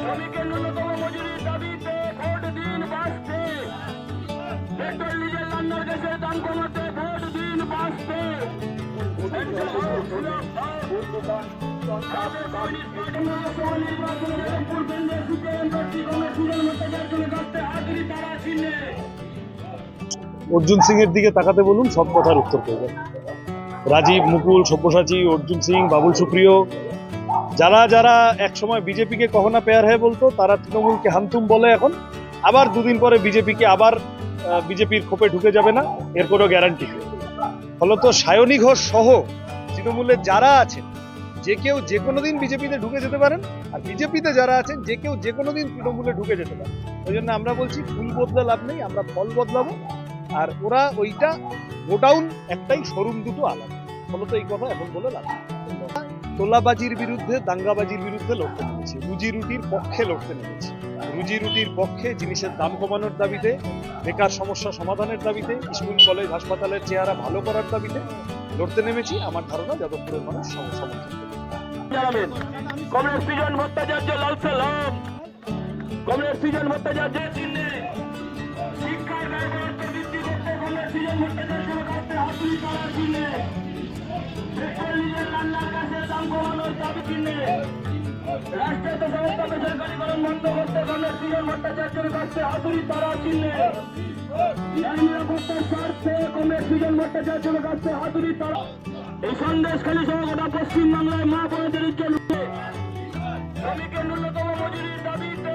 শ্রমিকের ন্যূনতম মজুরির দাবিতে ভোট দিন বাঁচতে। পেট্রোল ডিজেল রান্নার গ্যাসের দাম কমাতে ভোট দিন বাঁচতে। অর্জুন সিং এর দিকে তাকাতে বলুন, সব কথার উত্তর করবেন রাজীব, মুকুল, সব্যসাচী, অর্জুন সিং, বাবুল সুপ্রিয় যারা যারা একসময় বিজেপিকে কখনা পেয়ার হয়ে বলতো, তারা তৃণমূলকে হামতুম বলে এখন। আবার দুদিন পরে বিজেপিকে আবার বিজেপির খোপে ঢুকে যাবে না এর কোনো গ্যারান্টি নেই ফলত সায়নী ঘোষ সহ তৃণমূলের যারা আছেন, যে কেউ যে কোনো দিন বিজেপিতে ঢুকে যেতে পারেন, আর বিজেপিতে যারা আছেন, যে কেউ যে কোনো দিন তৃণমূলে ঢুকে যেতে পারেন। ওই জন্য আমরা বলছি ফুল বদলা লাভ নেই, আমরা ফল বদলাবো, আর ওরা ওইটা গোডাউন একটাই, শোরুম দুটো আলাদা। ফলত এই কথা এখন বলে লাভ। তোলাবাজির বিরুদ্ধে, দাঙ্গাবাজির বিরুদ্ধে লড়তে নেমেছি। রুজি রুটির পক্ষে লড়তে নেমেছি। রুজি রুটির পক্ষে জিনিসের দাম কমানোর দাবিতে, বেকার সমস্যা সমাধানের দাবিতে, স্কুল, কলেজ, হাসপাতালের চেহারা ভালো করার দাবিতে লড়তে নেমেছি। আমার ধারণা, যাদবপুরের মানুষ সম- সমর্থন সৃজন ভট্টাচার্য সৃজন ভট্টাচার্য শিক্ষার ব্যবহারকে বৃদ্ধি করতে সৃজন ভট্টাচার্যের কাছে হাতুড়ি করার চিহ্নে। চিহ্নে রাষ্ট্রায়ত্ত সংস্থা বেসরকারীকরণ বন্ধ করতে কমরেড সৃজন ভট্টাচার্যের কাছে হাতুড়ি তারা চিহ্নে নিরাপত্তার স্বার্থে কমরেড সৃজন ভট্টাচার্যের কাছে হাতুড়ি তারা। এই সন্দেশ খালি সহ গোটা পশ্চিমবাংলায় মা বোনদের জন্য শ্রমিকের ন্যূনতম মজুরির দাবিতে